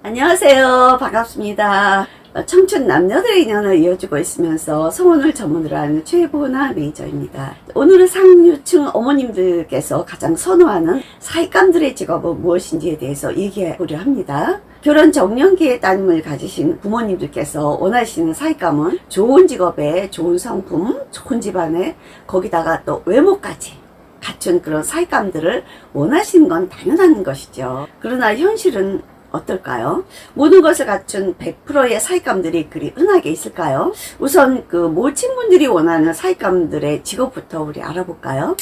안녕하세요. 반갑습니다. 어, 청춘 남녀들의 인연을 이어주고 있으면서 성혼을 전문으로 하는 최보나 메이저입니다. 오늘은 상류층 어머님들께서 가장 선호하는 사익감들의 직업은 무엇인지에 대해서 얘기해 보려 합니다. 결혼 정년기에 따님을 가지신 부모님들께서 원하시는 사익감은 좋은 직업에 좋은 성품, 좋은 집안에 거기다가 또 외모까지 갖춘 그런 사익감들을 원하시는 건 당연한 것이죠. 그러나 현실은 어떨까요? 모든 것을 갖춘 100%의 사익감들이 그리 흔하게 있을까요? 우선 그 모친 분들이 원하는 사익감들의 직업부터 우리 알아볼까요?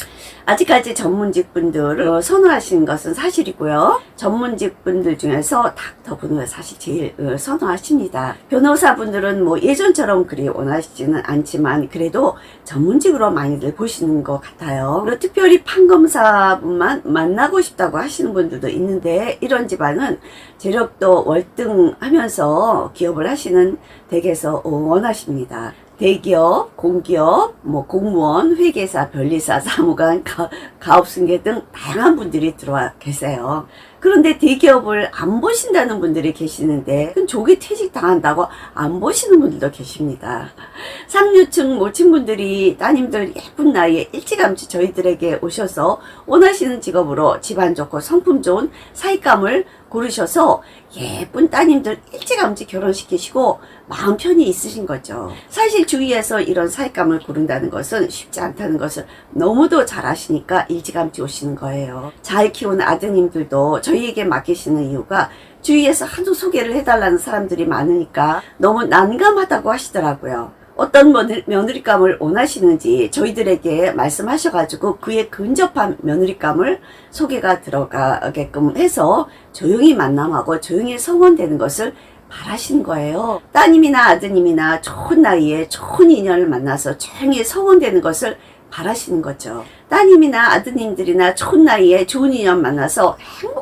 아직까지 전문직 분들을 선호하시는 것은 사실이고요. 전문직 분들 중에서 닥터 분을 사실 제일 어, 선호하십니다. 변호사 분들은 뭐 예전처럼 그리 원하시지는 않지만 그래도 전문직으로 많이들 보시는 것 같아요. 그리고 특별히 판검사분만 만나고 싶다고 하시는 분들도 있는데 이런 집안은 재력도 월등하면서 기업을 하시는 댁에서 원하십니다. 대기업, 공기업, 뭐 공무원, 회계사, 변리사, 사무관, 가, 가업승계 등 다양한 분들이 들어와 계세요. 그런데 대기업을 안 보신다는 분들이 계시는데 조기 퇴직 당한다고 안 보시는 분들도 계십니다. 상류층 모친분들이 따님들 예쁜 나이에 일찌감치 저희들에게 오셔서 원하시는 직업으로 집안 좋고 성품 좋은 사익감을 고르셔서 예쁜 따님들 일찌감치 결혼시키시고 마음 편히 있으신 거죠. 사실 주위에서 이런 사익감을 고른다는 것은 쉽지 않다는 것을 너무도 잘 아시니까 일찌감치 오시는 거예요. 잘 키운 아드님들도 저희에게 맡기시는 이유가 주위에서 하도 소개를 해달라는 사람들이 많으니까 너무 난감하다고 하시더라고요. 어떤 며느- 며느리감을 원하시는지 저희들에게 말씀하셔가지고 그에 근접한 며느리감을 소개가 들어가게끔 해서 조용히 만남하고 조용히 성원되는 것을 바라시는 거예요. 따님이나 아드님이나 좋은 나이에 좋은 인연을 만나서 조용히 성원되는 것을 바라시는 거죠. 따님이나 아드님들이나 좋은 나이에 좋은 인연 만나서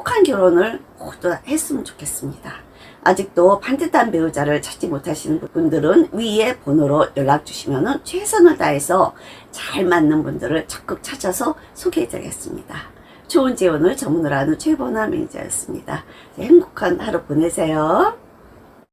행복한 결혼을 모두 했으면 좋겠습니다. 아직도 반듯한 배우자를 찾지 못하시는 분들은 위에 번호로 연락 주시면 최선을 다해서 잘 맞는 분들을 적극 찾아서 소개해 드리겠습니다. 좋은 재혼을 전문으로 하는 최보나 매니저였습니다. 행복한 하루 보내세요.